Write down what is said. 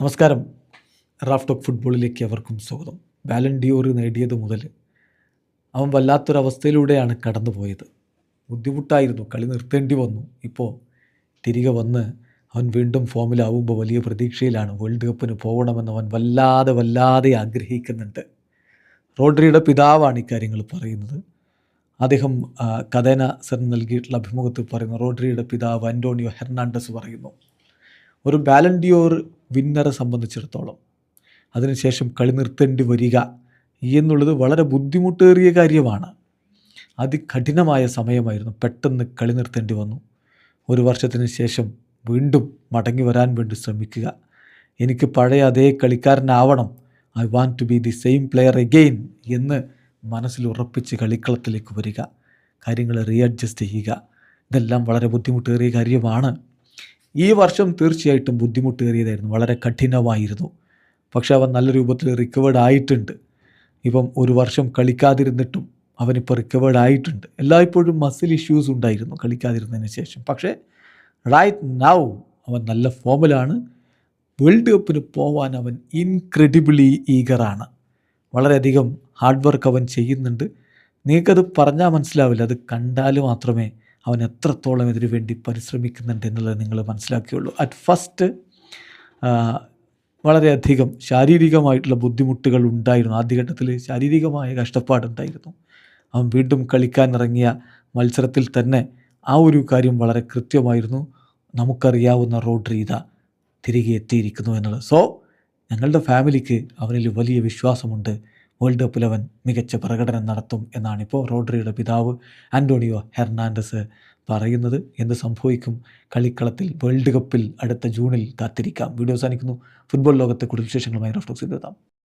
നമസ്കാരം. Raf talk ഫുട്ബോളിലേക്ക് അവർക്കും സ്വാഗതം. ബാലൻഡിയോർ നേടിയത് മുതൽ അവൻ വല്ലാത്തൊരവസ്ഥയിലൂടെയാണ് കടന്നു പോയത് ബുദ്ധിമുട്ടായിരുന്നു കളി നിർത്തേണ്ടി വന്നു. ഇപ്പോൾ തിരികെ വന്ന് അവൻ വീണ്ടും ഫോമിലാവുമ്പോൾ വലിയ പ്രതീക്ഷയിലാണ്. വേൾഡ് കപ്പിന് പോകണമെന്ന് അവൻ വല്ലാതെ വല്ലാതെ ആഗ്രഹിക്കുന്നുണ്ട്. റോഡ്രിയുടെ പിതാവാണ് ഇക്കാര്യങ്ങൾ പറയുന്നത്. അദ്ദേഹം കഥേന സർ നൽകിയിട്ടുള്ള അഭിമുഖത്തിൽ പറയുന്നു. റോഡ്രിയുടെ പിതാവ് അന്റോണിയോ ഹെർണാണ്ടസ് പറയുന്നു. ഒരു ബാലൻഡിയോർ വിന്നറെ സംബന്ധിച്ചിടത്തോളം അതിനുശേഷം കളി നിർത്തേണ്ടി വരിക എന്നുള്ളത് വളരെ ബുദ്ധിമുട്ടേറിയ കാര്യമാണ്. അതികഠിനമായ സമയമായിരുന്നു പെട്ടെന്ന് കളി നിർത്തേണ്ടി വന്നു. ഒരു വർഷത്തിന് ശേഷം വീണ്ടും മടങ്ങി വരാൻ വേണ്ടി ശ്രമിക്കുക. എനിക്ക് പഴയ അതേ കളിക്കാരനാവണം. I want to be the same player again എന്ന് മനസ്സിൽ ഉറപ്പിച്ച് കളിക്കളത്തിലേക്ക് വരിക. കാര്യങ്ങൾ റീഅഡ്ജസ്റ്റ് ചെയ്യുക. ഇതെല്ലാം വളരെ ബുദ്ധിമുട്ടേറിയ കാര്യമാണ്. ഈ വർഷം തീർച്ചയായിട്ടും ബുദ്ധിമുട്ടേറിയതായിരുന്നു. വളരെ കഠിനമായിരുന്നു. പക്ഷെ അവൻ നല്ല രൂപത്തിൽ റിക്കവേർഡ് ആയിട്ടുണ്ട്. ഇപ്പം ഒരു വർഷം കളിക്കാതിരുന്നിട്ടും അവനിപ്പോൾ റിക്കവേർഡ് ആയിട്ടുണ്ട്. എല്ലായ്പ്പോഴും മസിൽ ഇഷ്യൂസ് ഉണ്ടായിരുന്നു കളിക്കാതിരുന്നതിന് ശേഷം. പക്ഷേ റൈറ്റ് നൗ അവൻ നല്ല ഫോമിലാണ് വേൾഡ് കപ്പിന് പോവാൻ അവൻ ഇൻക്രെഡിബിളി ഈഗറാണ് വളരെയധികം ഹാർഡ് വർക്ക് അവൻ ചെയ്യുന്നുണ്ട്. നിങ്ങൾക്കത് പറഞ്ഞാൽ മനസ്സിലാവില്ല. അത് കണ്ടാൽ മാത്രമേ അവൻ എത്രത്തോളം ഇതിനു വേണ്ടി പരിശ്രമിക്കുന്നുണ്ട് എന്നുള്ളത് നിങ്ങൾ മനസ്സിലാക്കിയുള്ളൂ. അറ്റ് ഫസ്റ്റ് വളരെയധികം ശാരീരികമായിട്ടുള്ള ബുദ്ധിമുട്ടുകൾ ഉണ്ടായിരുന്നു. ആദ്യഘട്ടത്തിൽ ശാരീരികമായ കഷ്ടപ്പാടുണ്ടായിരുന്നു അവൻ വീണ്ടും കളിക്കാനിറങ്ങിയ മത്സരത്തിൽ തന്നെ ആ ഒരു കാര്യം വളരെ കൃത്യമായിരുന്നു. നമുക്കറിയാവുന്ന റോഡ്രി തിരികെ എത്തിയിരിക്കുന്നു എന്നുള്ളത്. സോ ഞങ്ങളുടെ ഫാമിലിക്ക് അവനിൽ വലിയ വിശ്വാസമുണ്ട്. വേൾഡ് കപ്പിൽ അവൻ മികച്ച പ്രകടനം നടത്തും എന്നാണ് ഇപ്പോൾ റോഡ്രിയുടെ പിതാവ് ആന്റോണിയോ ഹെർണാണ്ടസ് പറയുന്നത്. എന്ത് സംഭവിക്കും? കളിക്കളത്തിൽ വേൾഡ് കപ്പിൽ അടുത്ത ജൂണിൽ കാത്തിരിക്കാം. വീഡിയോ അവസാനിക്കുന്നു. ഫുട്ബോൾ ലോകത്തെ കൂടുതൽ വിശേഷങ്ങളുമായി റഫ്ലോക്സ് എത്താം.